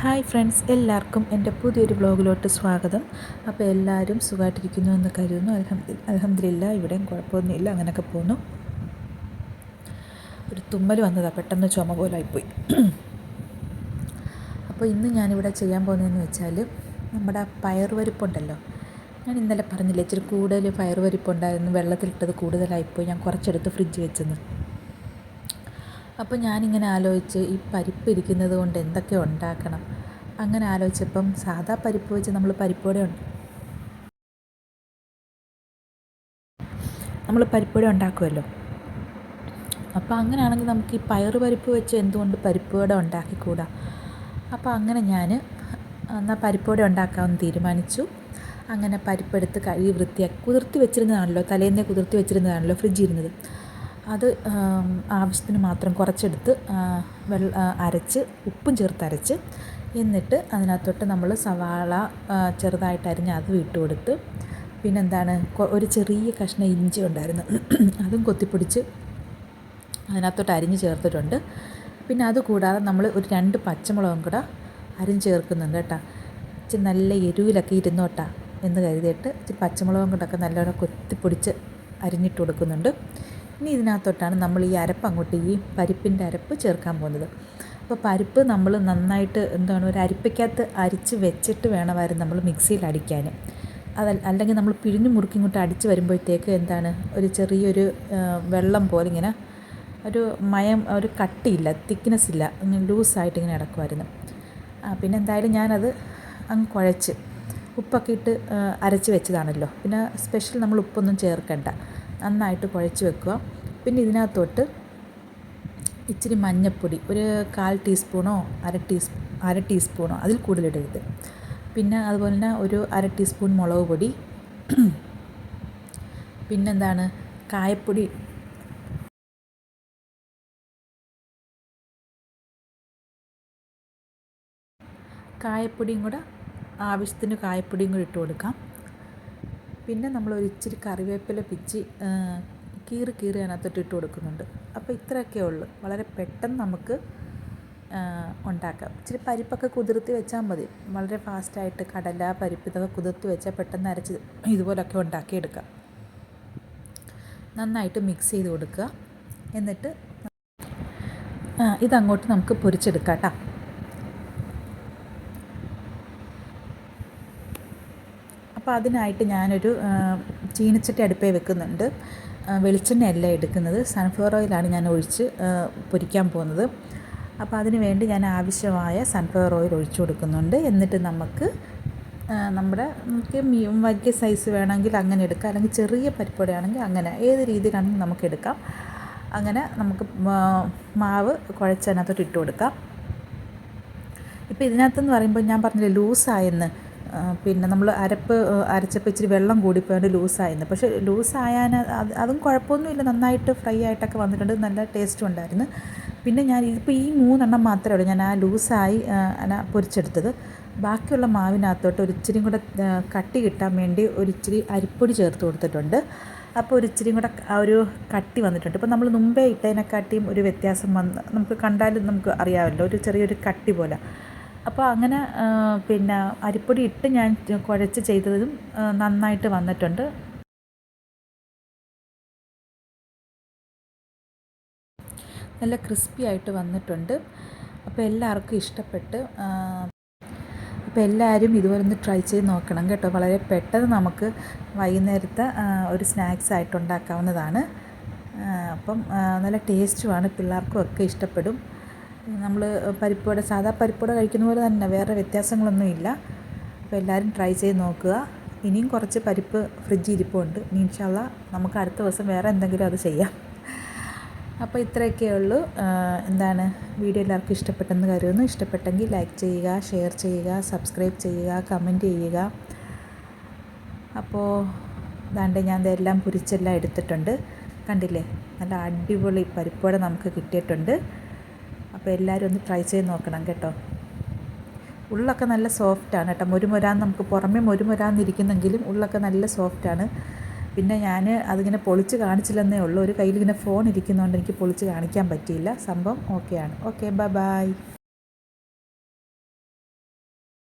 Hi friends എല്ലാവർക്കും എന്റെ പുതിയൊരു ബ്ലോഗിലോട്ട് സ്വാഗതം. അപ്പോൾ എല്ലാവരും സുഖമായിട്ടിരിക്കുന്നു എന്ന് കരുതുന്നു. അലഹമ്മദ് അലഹമ്മദില്ല ഇവിടെയും കുഴപ്പമൊന്നുമില്ല അങ്ങനെയൊക്കെ പോകുന്നു. ഒരു തുമ്മൽ വന്നതാണ് പെട്ടെന്ന് ചുമ പോലായിപ്പോയി അപ്പോൾ ഇന്ന് ഞാനിവിടെ ചെയ്യാൻ പോകുന്നതെന്ന് വെച്ചാൽ നമ്മുടെ പയറുവരിപ്പുണ്ടല്ലോ. ഞാൻ ഇന്നലെ പറഞ്ഞില്ലേ ഇച്ചിരി കൂടുതൽ പയറുവരിപ്പുണ്ടായിരുന്നു വെള്ളത്തിലിട്ടത് കൂടുതലായിപ്പോയി ഞാൻ കുറച്ചെടുത്ത് ഫ്രിഡ്ജ് വെച്ചെന്ന്. അപ്പോൾ ഞാനിങ്ങനെ ആലോചിച്ച് ഈ പരിപ്പ് ഇരിക്കുന്നത് കൊണ്ട് എന്തൊക്കെ ഉണ്ടാക്കണം? അങ്ങനെ ആലോചിച്ചപ്പം സാധാ പരിപ്പ് വെച്ച് നമ്മൾ പരിപ്പോടെ നമ്മൾ പരിപ്പോടെ ഉണ്ടാക്കുമല്ലോ അപ്പോൾ അങ്ങനെയാണെങ്കിൽ നമുക്ക് ഈ പയറ് പരിപ്പ് വെച്ച് എന്തുകൊണ്ട് പരിപ്പോടെ ഉണ്ടാക്കിക്കൂടാ? അപ്പോൾ അങ്ങനെ ഞാൻ എന്നാൽ പരിപ്പോടെ ഉണ്ടാക്കാമെന്ന് തീരുമാനിച്ചു. അങ്ങനെ പരിപ്പെടുത്ത് കഴുകി വൃത്തിയാക്കി കുതിർത്തി വെച്ചിരുന്നതാണല്ലോ തലേന്നേ കുതിർത്തി വെച്ചിരുന്നതാണല്ലോ ഫ്രിഡ്ജിൽ ഇരുന്നത് അത് ആവശ്യത്തിന് മാത്രം കുറച്ചെടുത്ത് വെള്ള അരച്ച് ഉപ്പും ചേർത്ത് അരച്ച് എന്നിട്ട് അതിനകത്തോട്ട് നമ്മൾ സവാള ചെറുതായിട്ട് അരിഞ്ഞ് അതും ഇട്ട് കൊടുത്ത് പിന്നെന്താണ് ഒരു ചെറിയ കഷ്ണം ഇഞ്ചി ഉണ്ടായിരുന്നു. അതും കൊത്തിപ്പിടിച്ച് അതിനകത്തോട്ട് അരിഞ്ഞ് ചേർത്തിട്ടുണ്ട്. പിന്നെ അതുകൂടാതെ നമ്മൾ ഒരു രണ്ട് പച്ചമുളകും കൂടെ അരിഞ്ഞ് ചേർക്കുന്നുണ്ട് കേട്ടോ. ഇച്ചിരി നല്ല എരിവിലൊക്കെ ഇരുന്നോട്ടാ എന്ന് കരുതിയിട്ട് ഇച്ചിരി പച്ചമുളകും കൂടെയൊക്കെ നല്ലോണം കൊത്തിപ്പൊടിച്ച് അരിഞ്ഞിട്ട് കൊടുക്കുന്നുണ്ട്. ഇനി ഇതിനകത്തോട്ടാണ് നമ്മൾ ഈ അരപ്പ് അങ്ങോട്ട് ഈ പരിപ്പിന്റെ അരപ്പ് ചേർക്കാൻ പോകുന്നത്. അപ്പോൾ പരിപ്പ് നമ്മൾ നന്നായിട്ട് എന്താണ് ഒരു അരിപ്പയ്ക്കകത്ത് അരിച്ച് വെച്ചിട്ട് വേണമായിരുന്നു നമ്മൾ മിക്സിയിൽ അടിക്കാൻ. അത് അല്ലെങ്കിൽ നമ്മൾ പിഴിഞ്ഞ് മുറുക്കി ഇങ്ങോട്ട് അടിച്ച് വരുമ്പോഴത്തേക്ക് എന്താണ് ഒരു ചെറിയൊരു വെള്ളം പോലെ ഇങ്ങനെ ഒരു മയം ഒരു കട്ടിയില്ല തിക്നെസ് ഇല്ല ഇങ്ങനെ ലൂസായിട്ട് ഇങ്ങനെ ഇടക്കുമായിരുന്നു പിന്നെ എന്തായാലും ഞാനത് അങ്ങ് കുഴച്ച് ഉപ്പൊക്കെ ഇട്ട് അരച്ച് വെച്ചതാണല്ലോ. പിന്നെ സ്പെഷ്യൽ നമ്മൾ ഉപ്പൊന്നും ചേർക്കണ്ട. നന്നായിട്ട് കുഴച്ച് വെക്കുക. പിന്നെ ഇതിനകത്തോട്ട് ഇച്ചിരി മഞ്ഞൾപ്പൊടി ഒരു കാൽ ടീസ്പൂണോ അര ടീസ് അര ടീസ്പൂണോ അതിൽ കൂടുതലിടരുത്. പിന്നെ അതുപോലെ തന്നെ ഒരു അര ടീസ്പൂൺ മുളക് പൊടി. പിന്നെന്താണ്? കായപ്പൊടി. കായപ്പൊടിയും കൂടെ ആവശ്യത്തിന് കായപ്പൊടിയും കൂടി ഇട്ട് കൊടുക്കാം. പിന്നെ നമ്മൾ ഒരു ഇച്ചിരി കറിവേപ്പില പിച്ചി കീറി കീറി അതിനകത്തോട്ട് ഇട്ട് കൊടുക്കുന്നുണ്ട്. അപ്പോൾ ഇത്രയൊക്കെ ഉള്ളൂ. വളരെ പെട്ടെന്ന് നമുക്ക് ഉണ്ടാക്കാം. ഇച്ചിരി പരിപ്പൊക്കെ കുതിർത്തി വെച്ചാൽ മതി. വളരെ ഫാസ്റ്റായിട്ട് കടല പരിപ്പ് ഇതൊക്കെ കുതിർത്തി വെച്ചാൽ പെട്ടെന്ന് അരച്ച് ഇതുപോലൊക്കെ ഉണ്ടാക്കിയെടുക്കാം. നന്നായിട്ട് മിക്സ് ചെയ്ത് കൊടുക്കുക. എന്നിട്ട് ഇതങ്ങോട്ട് നമുക്ക് പൊരിച്ചെടുക്കാം കേട്ടോ. അപ്പോൾ അതിനായിട്ട് ഞാനൊരു ചീനച്ചട്ടി അടുപ്പേ വെക്കുന്നുണ്ട്. വെളിച്ചെണ്ണയല്ല എടുക്കുന്നത്. സൺഫ്ലവർ ഓയിലാണ് ഞാൻ ഒഴിച്ച് പൊരിക്കാൻ പോകുന്നത്. അപ്പോൾ അതിന് വേണ്ടി ഞാൻ ആവശ്യമായ സൺഫ്ലവർ ഓയിൽ ഒഴിച്ചു കൊടുക്കുന്നുണ്ട്. എന്നിട്ട് നമുക്ക് നമ്മുടെ നമുക്ക് വലിയ സൈസ് വേണമെങ്കിൽ അങ്ങനെ എടുക്കാം. അല്ലെങ്കിൽ ചെറിയ പരിപ്പുടയാണെങ്കിൽ അങ്ങനെ ഏത് രീതിയിലാണെങ്കിലും നമുക്ക് എടുക്കാം. അങ്ങനെ നമുക്ക് മാവ് കുഴച്ചതിനകത്തോട്ട് ഇട്ട് കൊടുക്കാം. ഇപ്പോൾ ഇതിനകത്തെന്ന് പറയുമ്പോൾ ഞാൻ പറഞ്ഞില്ലേ ലൂസായെന്ന്. പിന്നെ നമ്മൾ അരപ്പ് അരച്ചപ്പോൾ ഇച്ചിരി വെള്ളം കൂടിപ്പോയത് ലൂസായിരുന്നു. പക്ഷേ ലൂസായാൻ അതും കുഴപ്പമൊന്നുമില്ല. നന്നായിട്ട് ഫ്രൈ ആയിട്ടൊക്കെ വന്നിട്ടുണ്ട്. നല്ല ടേസ്റ്റും ഉണ്ടായിരുന്നു. പിന്നെ ഞാൻ ഇപ്പോൾ ഈ മൂന്നെണ്ണം മാത്രമേ ഉള്ളൂ. ഞാൻ ആ ലൂസായി പൊരിച്ചെടുത്തത്. ബാക്കിയുള്ള മാവിനകത്തോട്ട് ഒരു ഇച്ചിരി കൂടെ കട്ടി കിട്ടാൻ വേണ്ടി ഒരു ഇച്ചിരി അരിപ്പൊടി ചേർത്ത് കൊടുത്തിട്ടുണ്ട്. അപ്പോൾ ഒരു ഇച്ചിരി കൂടെ ആ ഒരു കട്ടി വന്നിട്ടുണ്ട്. ഇപ്പോൾ നമ്മൾ മുമ്പേ ഇട്ടതിനെക്കാട്ടിയും ഒരു വ്യത്യാസം വന്ന് നമുക്ക് കണ്ടാലും നമുക്ക് അറിയാമല്ലോ. ഒരു ചെറിയൊരു കട്ടി പോലെ. അപ്പോൾ അങ്ങനെ പിന്നെ അരിപ്പൊടി ഇട്ട് ഞാൻ കുഴച്ച് ചെയ്തതും നന്നായിട്ട് വന്നിട്ടുണ്ട്. നല്ല ക്രിസ്പി ആയിട്ട് വന്നിട്ടുണ്ട്. അപ്പോൾ എല്ലാവർക്കും ഇഷ്ടപ്പെട്ട് അപ്പോൾ എല്ലാവരും ഇതുപോലെ ഒന്ന് ട്രൈ ചെയ്ത് നോക്കണം കേട്ടോ. വളരെ പെട്ടെന്ന് നമുക്ക് വൈകുന്നേരത്തെ ഒരു സ്നാക്സ് ആയിട്ട് ഉണ്ടാക്കാവുന്നതാണ്. അപ്പം നല്ല ടേസ്റ്റുമാണ് പിള്ളേർക്കും ഒക്കെ ഇഷ്ടപ്പെടും. നമ്മൾ പരിപ്പുവട സാധാ പരിപ്പുവട കഴിക്കുന്ന പോലെ തന്നെ വേറെ വ്യത്യാസങ്ങളൊന്നും ഇല്ല അപ്പോൾ എല്ലാവരും ട്രൈ ചെയ്ത് നോക്കുക. ഇനിയും കുറച്ച് പരിപ്പ് ഫ്രിഡ്ജിൽ ഇരിപ്പുണ്ട്. ഇൻഷാല്ല നമുക്ക് അടുത്ത ദിവസം വേറെ എന്തെങ്കിലും അത് ചെയ്യാം. അപ്പോൾ ഇത്രയൊക്കെ ഉള്ളൂ. എന്താണ്? വീഡിയോ എല്ലാവർക്കും ഇഷ്ടപ്പെട്ടെന്ന് കരുതുന്നു. ഇഷ്ടപ്പെട്ടെങ്കിൽ ലൈക്ക് ചെയ്യുക ഷെയർ ചെയ്യുക സബ്സ്ക്രൈബ് ചെയ്യുക കമന്റ് ചെയ്യുക. അപ്പോൾ ദാണ്ട് ഞാൻ ഇതെല്ലാം പുരിച്ചെല്ലാം എടുത്തിട്ടുണ്ട്. കണ്ടില്ലേ? നല്ല അടിപൊളി പരിപ്പോടെ നമുക്ക് കിട്ടിയിട്ടുണ്ട്. അപ്പോൾ എല്ലാവരും ഒന്ന് ട്രൈ ചെയ്ത് നോക്കണം കേട്ടോ. ഉള്ളൊക്കെ നല്ല സോഫ്റ്റാണ് കേട്ടോ. മുരുമുരാന്ന് നമുക്ക് പുറമേ മുരുമുരാന്നിരിക്കുന്നെങ്കിലും ഉള്ളൊക്കെ നല്ല സോഫ്റ്റാണ് പിന്നെ ഞാൻ അതിങ്ങനെ പൊളിച്ച് കാണിച്ചില്ലെന്നേ ഉള്ളൂ. ഒരു കയ്യിൽ ഇങ്ങനെ ഫോൺ ഇരിക്കുന്നതുകൊണ്ട് എനിക്ക് പൊളിച്ച് കാണിക്കാൻ പറ്റിയില്ല. സംഭവം ഓക്കെയാണ് ഓക്കെ ബൈ ബൈ